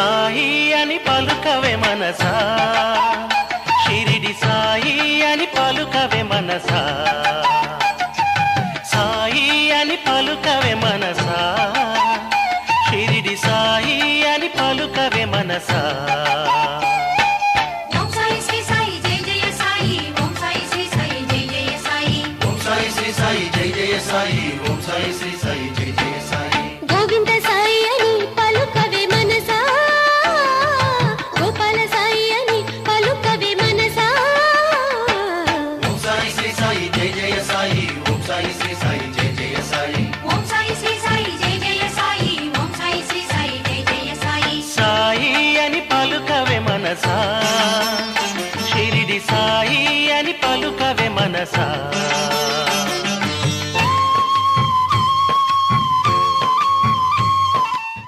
సాయి అని పలుకవే మనసా. షిరిడి సాయి అని పలుకవే మనసా. సాయి అని పలుకవే మనసా. షిరిడి సాయి అని పలుకవే మనసా. ఓం సాయి శ్రీ సాయి జై జయ సాయి. ఓం సాయి శ్రీ సాయి జై జయ సాయి. ఓం సాయి శ్రీ సాయి జై జయ సాయి శ్రీ సాయి జై జయ సాయి ఓం సాయి శ్రీ సాయి జై జయ సాయి. ఓం సాయి శ్రీ సాయి జై జయ సాయి. సాయి అని పలుకవే మనసా. షిరిడి సాయి అని పలుకవే మనసా.